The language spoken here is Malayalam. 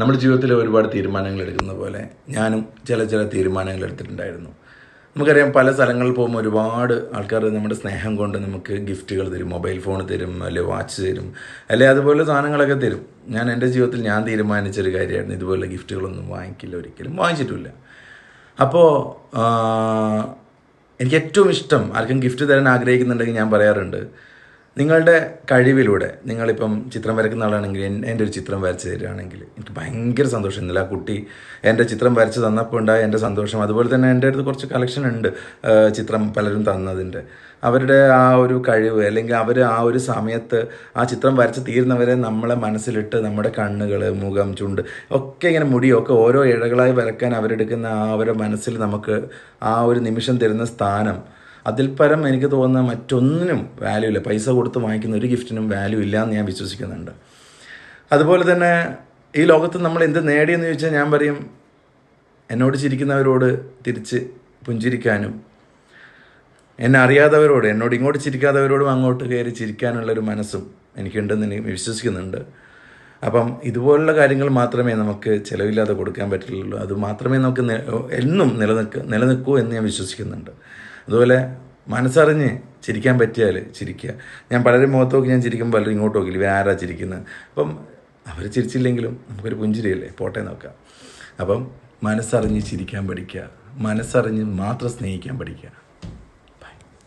നമ്മൾ ജീവിതത്തിൽ ഒരുപാട് തീരുമാനങ്ങൾ എടുക്കുന്ന പോലെ ഞാനും ചില ചില തീരുമാനങ്ങൾ എടുത്തിട്ടുണ്ടായിരുന്നു. നമുക്കറിയാം പല സ്ഥലങ്ങളിൽ പോകുമ്പോൾ ഒരുപാട് ആൾക്കാർ നമ്മുടെ സ്നേഹം കൊണ്ട് നമുക്ക് ഗിഫ്റ്റുകൾ തരും മൊബൈൽ ഫോൺ തരും അല്ലെ വാച്ച് തരും അല്ലെ അതുപോലെ സാധനങ്ങളൊക്കെ തരും. ഞാൻ എന്റെ ജീവിതത്തിൽ ഞാൻ തീരുമാനിച്ചൊരു കാര്യമായിരുന്നു ഇതുപോലെ ഗിഫ്റ്റുകളൊന്നും വാങ്ങിക്കില്ല ഒരിക്കലും വാങ്ങിച്ചിട്ടില്ല. അപ്പോൾ എനിക്ക് ഏറ്റവും ഇഷ്ടം ആർക്കും ഗിഫ്റ്റ് തരാൻ ആഗ്രഹിക്കുന്നുണ്ടെങ്കിൽ ഞാൻ പറയാറുണ്ട് നിങ്ങളുടെ കഴിവിലൂടെ നിങ്ങളിപ്പം ചിത്രം വരയ്ക്കുന്ന ആളാണെങ്കിൽ എൻ- എന്റെ ഒരു ചിത്രം വരച്ച് തരികയാണെങ്കിൽ എനിക്ക് ഭയങ്കര സന്തോഷം. ഇന്നലെ ആ കുട്ടി എന്റെ ചിത്രം വരച്ച് തന്നപ്പോൾ ഉണ്ടായ എന്റെ സന്തോഷം. അതുപോലെ തന്നെ എന്റെ അടുത്ത് കുറച്ച് കളക്ഷൻ ഉണ്ട് ചിത്രം പലരും തന്നതിന്റെ. അവരുടെ ആ ഒരു കഴിവ് അല്ലെങ്കിൽ അവർ ആ ഒരു സമയത്ത് ആ ചിത്രം വരച്ച് തീരുന്നവരെ നമ്മളെ മനസ്സിലിട്ട് നമ്മുടെ കണ്ണുകൾ മുഖം ചുണ്ട് ഒക്കെ ഇങ്ങനെ മുടിയൊക്കെ ഓരോ ഇഴകളായി വരയ്ക്കാൻ അവരെടുക്കുന്ന ആ അവരുടെ മനസ്സിൽ നമുക്ക് ആ ഒരു നിമിഷം തരുന്ന സ്ഥാനം അതിൽ പരം എനിക്ക് തോന്നുന്ന മറ്റൊന്നിനും വാല്യൂ ഇല്ല. പൈസ കൊടുത്ത് വാങ്ങിക്കുന്ന ഒരു ഗിഫ്റ്റിനും വാല്യൂ ഇല്ല എന്ന് ഞാൻ വിശ്വസിക്കുന്നുണ്ട്. അതുപോലെ തന്നെ ഈ ലോകത്ത് നമ്മൾ എന്ത് നേടിയെന്ന് ചോദിച്ചാൽ ഞാൻ പറയും എന്നോട് ചിരിക്കുന്നവരോട് തിരിച്ച് പുഞ്ചിരിക്കാനും എന്നെ അറിയാത്തവരോട് എന്നോട് ഇങ്ങോട്ട് ചിരിക്കാത്തവരോടും അങ്ങോട്ട് കയറി ചിരിക്കാനുള്ളൊരു മനസ്സും എനിക്കുണ്ടെന്ന് എനിക്ക് വിശ്വസിക്കുന്നുണ്ട്. അപ്പം ഇതുപോലുള്ള കാര്യങ്ങൾ മാത്രമേ നമുക്ക് ചിലവില്ലാതെ കൊടുക്കാൻ പറ്റുള്ളൂ അത് മാത്രമേ നമുക്ക് എന്നും നിലനിൽക്കുക നിലനിൽക്കൂ എന്ന് ഞാൻ വിശ്വസിക്കുന്നുണ്ട്. അതുപോലെ മനസ്സറിഞ്ഞ് ചിരിക്കാൻ പറ്റിയാൽ ചിരിക്കുക. ഞാൻ പലരും മുഖത്ത് നോക്കി ഞാൻ ചിരിക്കുമ്പോൾ പലരും ഇങ്ങോട്ട് നോക്കില്ല ഇവ ആരാ ചിരിക്കുന്നത് അപ്പം അവർ ചിരിച്ചില്ലെങ്കിലും നമുക്കൊരു പുഞ്ചിരിയല്ലേ? പോട്ടെ നോക്കാം. അപ്പം മനസ്സറിഞ്ഞ് ചിരിക്കാൻ പഠിക്കുക. മനസ്സറിഞ്ഞ് മാത്രം സ്നേഹിക്കാൻ പഠിക്കുക.